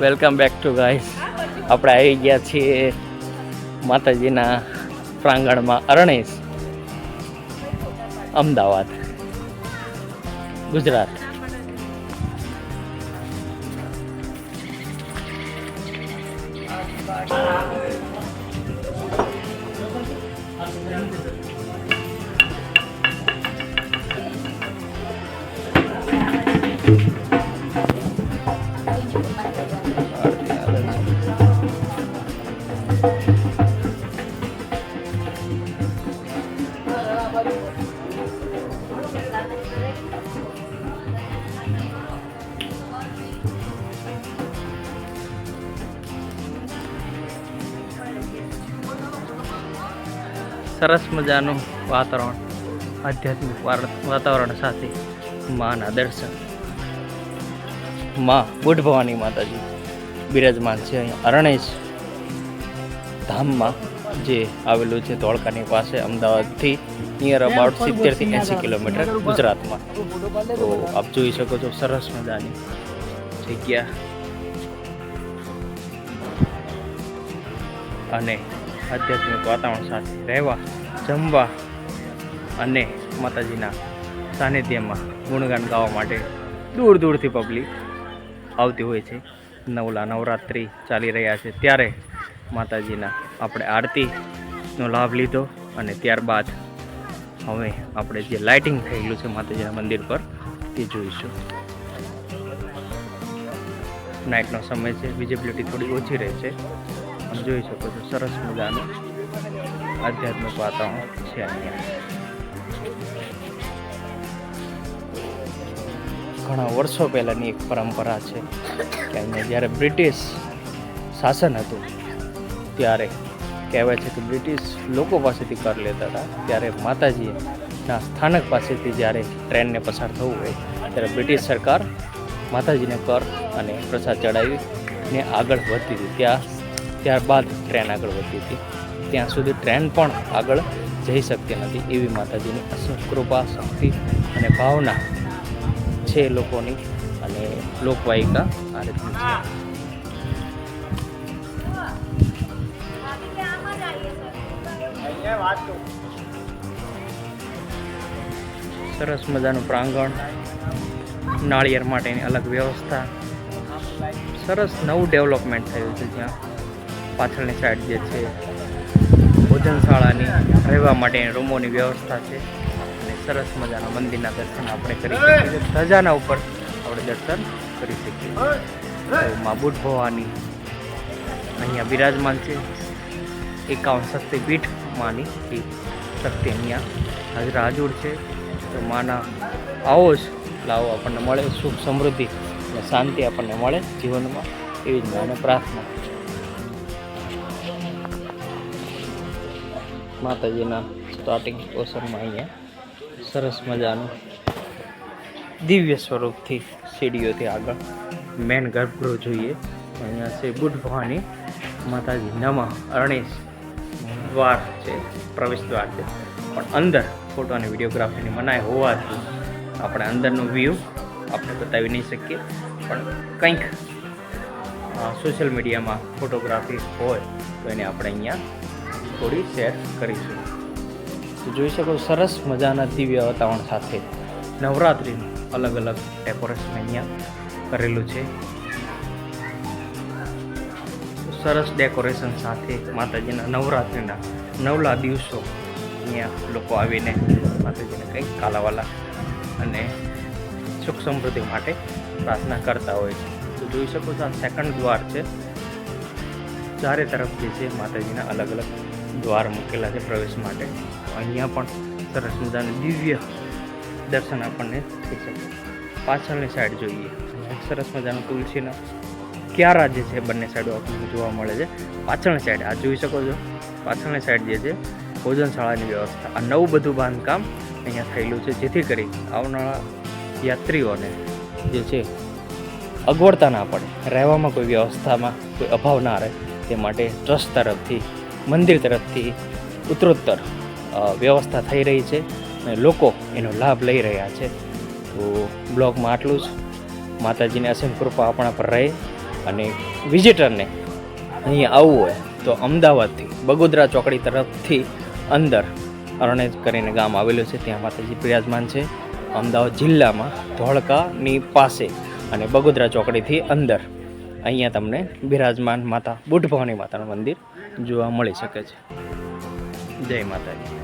Welcome back to guys આપણે આવી ગયા છીએ માતાજીના પ્રાંગણમાં અરણેશ અમદાવાદ ગુજરાત. સરસ મજાનું વાતાવરણ. આધ્યાત્મિક વાર- વાતાવરણ સાથે માના દર્શન. માં બુઢ ભવાની માતાજી બિરાજમાન છે અહીંયા અરણેશ ધામમાં જે આવેલું છે ધોળકાની પાસે અમદાવાદથી નિયર અબાઉટ સિત્તેરથી એંસી કિલોમીટર ગુજરાતમાં. તો આપ જોઈ શકો છો સરસ મજાની જગ્યા. અને આધ્યાત્મિક વાતાવરણ સાથે રહેવા, જમવા અને માતાજીના સાનિધ્યમાં ગુણગાન ગાવા માટે દૂર દૂરથી પબ્લિક આવતી હોય છે. નવલા નવરાત્રિ ચાલી રહ્યા છે. ત્યારે માતાજીના આપણે આરતીનો લાભ લીધો અને ત્યારબાદ હવે આપણે જે લાઇટિંગ થયેલું છે માતાજીના મંદિર પર તે જોઈશું. નાઇટનો સમય છે. વિઝિબિલિટી થોડી ઓછી રહે છે. તમે જોઈ શકો છો, સરસ મજાનું આધ્યાત્મિક વાતાવરણ છે અહીંયા. ઘણા વર્ષો પહેલાંની એક પરંપરા છે કે અહીંયા જ્યારે બ્રિટિશ શાસન હતું, ત્યારે કહેવાય છે કે બ્રિટિશ લોકો પાસેથી કર લેતા હતા. ત્યારે માતાજીના સ્થાનક પાસેથી જ્યારે ટ્રેનને પસાર થવું હોય, ત્યારે બ્રિટિશ સરકાર માતાજીને કર અને પ્રસાદ ચડાવીને આગળ વધતી હતી. ત્યાં ત્યારબાદ ટ્રેન આગળ વધતી હતી. ત્યાં સુધી ટ્રેન પણ આગળ જઈ શકતી નથી એવી માતાજીની અસંખ કૃપા, શક્તિ અને ભાવના છે લોકોની અને લોકવાયિકા આ રીતની છે. સરસ મજાનું પ્રાંગણ, નાળિયેર માટેની અલગ વ્યવસ્થા. સરસ નવું ડેવલપમેન્ટ થયું છે જ્યાં પાછળની સાઈડ જે છે, ભોજનશાળાની રહેવા માટેની રૂમોની વ્યવસ્થા છે. અને સરસ મજાના મંદિરના દર્શન આપણે કરી શકીએ. ધજાના ઉપર આપણે દર્શન કરી શકીએ. તો મા બુટ ભવાની અહીંયા બિરાજમાન છે. એકાવન શક્તિપીઠ માની એક શક્તિ અહીંયા હાજરા, હાજર છે. તો માના આવો જ લાવો આપણને મળે, સુખ સમૃદ્ધિ અને શાંતિ આપણને મળે જીવનમાં. એવી જ મને પ્રાર્થના. માતાજીના સ્ટાર્ટિંગ પોર્શનમાં અહીંયા સરસ મજાનું દિવ્ય સ્વરૂપથી સીડીઓથી આગળ મેન ગર્ભગૃહ જોઈએ. અહીંયા શ્રી બુદ્ધ ભવાની માતાજી નમઃ, અરણેશ દ્વાર છે, પ્રવેશ દ્વાર છે. પણ અંદર ફોટો અને વિડીયોગ્રાફીની મનાઈ હોવાથી આપણે અંદરનું વ્યૂ આપણે બતાવી નહીં શકીએ. પણ કંઈક સોશિયલ મીડિયામાં ફોટોગ્રાફી હોય તો એને આપણે અહીંયા થોડી શેર કરીશું. તો જોઈ શકો સરસ મજાના દિવ્ય વાતાવરણ સાથે નવરાત્રિનું અલગ અલગ ડેકોરેશન અહીંયા કરેલું છે. સરસ ડેકોરેશન સાથે માતાજીના નવરાત્રિના નવલા દિવસો અહીંયા લોકો આવીને માતાજીને કંઈક કાલાવાલા અને સુખ સમૃદ્ધિ માટે પ્રાર્થના કરતા હોય છે. તો જોઈ શકો છો, આ સેકન્ડ દ્વાર છે. ચારે તરફ જે છે, માતાજીના અલગ અલગ દ્વાર મૂકેલા છે પ્રવેશ માટે. અહીંયા પણ સરસ મજાનું દિવ્ય દર્શન આપણને થઈ શકે. પાછળની સાઈડ જોઈએ. સરસ મજાનું તુલસીના ક્યારા જે છે, બંને સાઈડો આપણને જોવા મળે છે. પાછળની સાઈડ આ જોઈ શકો છો? પાછળની સાઈડ જે છે, ભોજનશાળાની વ્યવસ્થા. આ નવું બધું બાંધકામ અહીંયા થયેલું છે, જેથી કરી આવનારા યાત્રીઓને જે છે, અગવડતા ના પડે. રહેવામાં કોઈ વ્યવસ્થામાં કોઈ અભાવ ના રહે. તે માટે ટ્રસ્ટ તરફથી મંદિર તરફથી ઉત્તરોત્તર વ્યવસ્થા થઈ રહી છે અને લોકો એનો લાભ લઈ રહ્યા છે. તો બ્લોગમાં આટલું જ. માતાજીની અસીમ કૃપા આપણા પર રહે અને વિઝિટરને અહીંયા આવવું હોય તો અમદાવાદથી બગોદરા ચોકડી તરફથી અંદર અરણેજ કરીને ગામ આવેલું છે. ત્યાં માતાજી બિરાજમાન છે. અમદાવાદ જિલ્લામાં ધોળકાની પાસે અને બગોદરા ચોકડીથી અંદર અહીંયા તમને બિરાજમાન માતા બુઢ ભવાની માતાનું મંદિર જોવા મળી શકે છે. જય માતાજી.